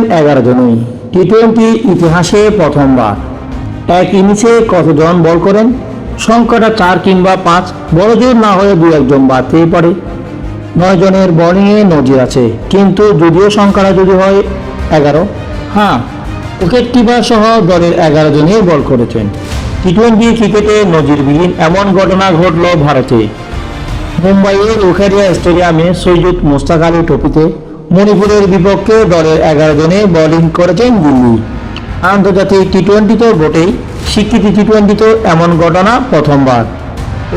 করেছেন এগারো জনই। টি টোয়েন্টি ইতিহাসে প্রথমবার। এক ইনিংসে কতজন বল করেন? সংখ্যাটা চার কিংবা পাঁচ। বড় জোর না হয়ে দু একজন বাড়তেই পারে। নয় জনের বোলিংয়ে নজির আছে। কিন্তু যদিও সংখ্যাটা যদি হয় এগারো। হ্যাঁ উইকেট কিপার সহ দলের এগারো জনই বল করেছেন। টি টোয়েন্টি ক্রিকেটে নজিরবিহীন এমন ঘটনা ঘটল ভারতে। মুম্বাইয়ের উখারিয়া স্টেডিয়ামে সৈয়দ মোস্তাক আলী ট্রফিতে মণিপুরের বিপক্ষে দলের এগারো জনে বোলিং করেছেন দিল্লি। আন্তর্জাতিক টি টোয়েন্টিতে বটেই স্বীকৃতি টি টোয়েন্টিতে এমন ঘটনা প্রথমবার।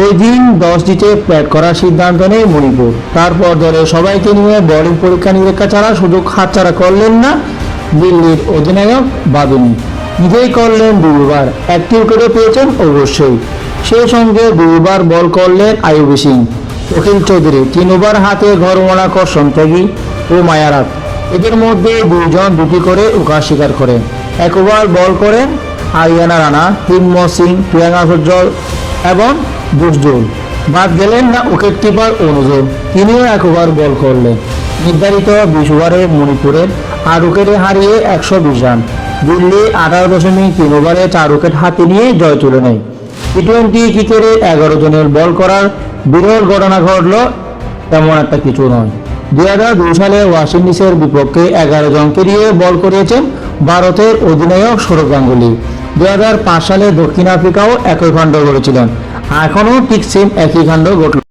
ওই দিন দশ দিতে ব্যাট করার সিদ্ধান্ত নেয় মণিপুর। তারপর দলের সবাইকে নিয়ে বোলিং পরীক্ষা নিরীক্ষা ছাড়া সুযোগ হাতছাড়া করলেন না দিল্লির অধিনায়ক বাদুনি। নিজেই করলেন দুবার একটি উইকেটও পেয়েছেন অবশ্যই। সেই সঙ্গে দুবার বল করলেন আইবি সিং। অখিল চৌধুরী তিন ওভার হাতে ঘরমোড়া কর্ষণ ত্যাগী। ও মায়ারাত এদের মধ্যে দুইজন দুটি করে উকা স্বীকার করেন এক ওভার বল করেন আরিয়ানা রানা তিম্ম সিং, প্রিয়াঙ্কা সজ্জল এবং বুসদুল বাদ গেলেন না উইকেট কিপার অনুজল তিনিও এক ওভার বল করলেন নির্ধারিত বিশ ওভারে মণিপুরের আট উইকেটে হারিয়ে একশো বিশ রান। দিল্লি আঠারো দশমিক তিন ওভারে চার উইকেট হাতে নিয়ে জয় তুলে নেয়। টি টোয়েন্টি ক্রিকেটে এগারো জনের বল করার বিরল ঘটনা ঘটল তেমন একটা কিছু নয়। দুই হাজার দুই সালে ওয়েস্ট ইন্ডিজের বিপক্ষে এগারো জনকে দিয়ে বল করিয়েছেন ভারতের অধিনায়ক সৌরভ গাঙ্গুলি। দুই হাজার পাঁচ সালে দক্ষিণ আফ্রিকাও একই কাণ্ড ঘটেছিলেন এখনও ঠিক সেম একই কাণ্ড ঘটল